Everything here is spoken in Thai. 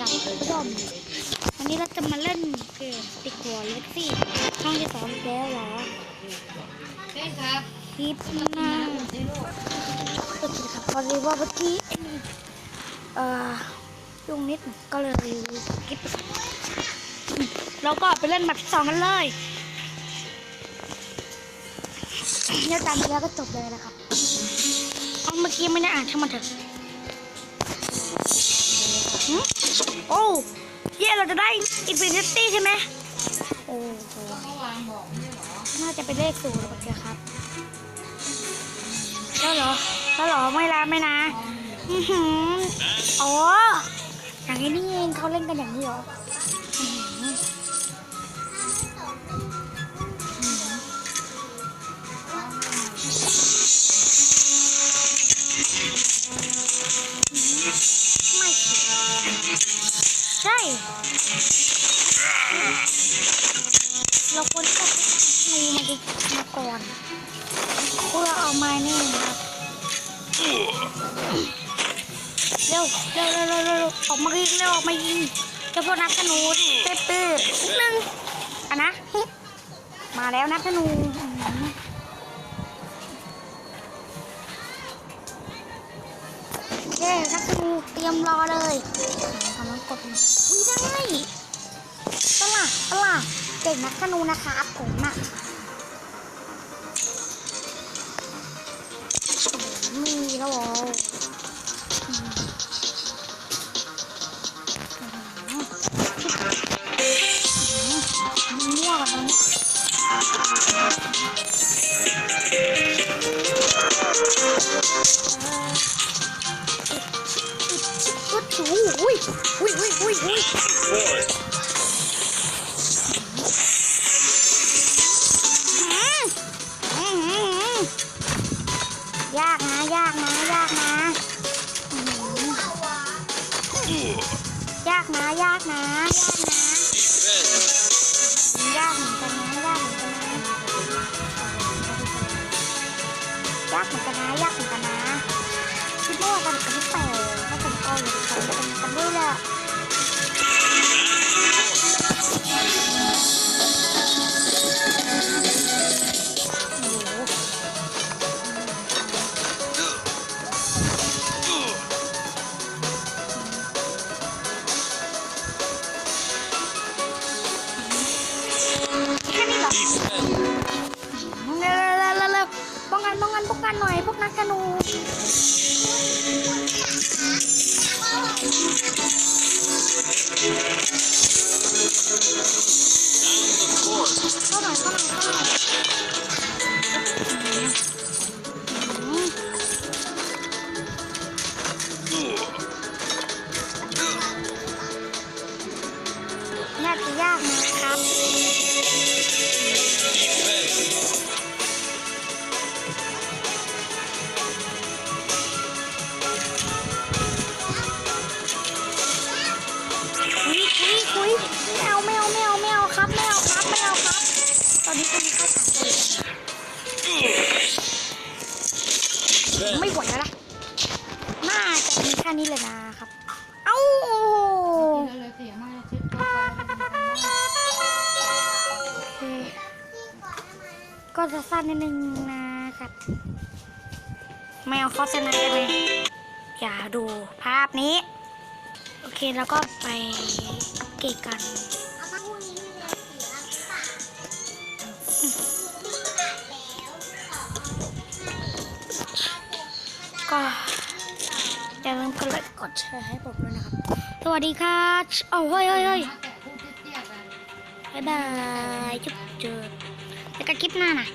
กับผู้ชมวันนี้เราจะมาเล่นเกมติดหัวเล็กซี่ช่องที่สองอีกแล้วเหรอใช่ครับคลิปหน้าก็จะครับพอดีว่าเมื่อกี้ไอ้นี่เอ่อยุ่งนิดก็เลยคลิปไปก่อนอืมเราก็ไปเล่นแมตช์ที่สองกันเลยเนี่ยตามเนื้อก็จบเลยนะครับเอาเมื่อกี้ไม่ได้อ่านช่างมันเถอะหึ โอ้เย่เราจะได้อินฟินิตี้ใช่ไหมโอ้โหน่าจะเป็นเลขศูนย์หรือเลยครับแล้วเหรอแล้วเหรอไม่ละไม่นะอือหืออ๋ออย่างนี้นี่เองเขาเล่นกันอย่างนี้เหรอ ใช่ เราควรจะงูมาดูมาก่อนเพื่อเอาไม้นี่ครับเร็วเร็วเร็วเร็วเร็วออกมายิงเร็วออกมายิงเจ้าพวกนักธนูเป๊ะป๊ะนิดนึงอะนะ มาแล้วนักธนู เคนักธนูเตรียมรอเลยกำลังกดอุ้ยได้ปล่ะปล่ะเก่งนักธนูนะครับผมน่ะมีแล้วมั่วกัน อุ้ยอุ้ยอุ้ยอุ้ยอุ้ยยากนะยากนะยากนะยากนะยากนะยากนะยากเหมือนกันนะยากเหมือนกันนะยากเหมือนกันนะยากเหมือนกันนะคิดว่ากันกับพี่แต่ถ้าผมก็อ ยู่ทำกันกันด้วยแหละโอ้โหแค่นี้เร็วเร็วเร็วเร็วป้องกันป้องกันป้องกันหน่อยพวกนักธนู น่าจะยากนะครับ ไม่ไหวแล้วนะ น่าจะมีแค่นี้เลยนะครับ เอ้ากินเลยเสียมากเช็ดตัวโอเค ก็จะสั้นนิดนึงนะครับไม่เอาโฆษณาได้ไหมอย่าดูภาพนี้ โอเค แล้วก็ไปอัปเกรดกัน ก็อย่าลืมกดไลค์กดแชร์ให้ผมด้วยนะครับ สวัสดีครับโอ้เฮ้ยเฮ้ยเฮ้ยบายบายจุ๊บจุ๊บแล้วก็คลิปหน้านะ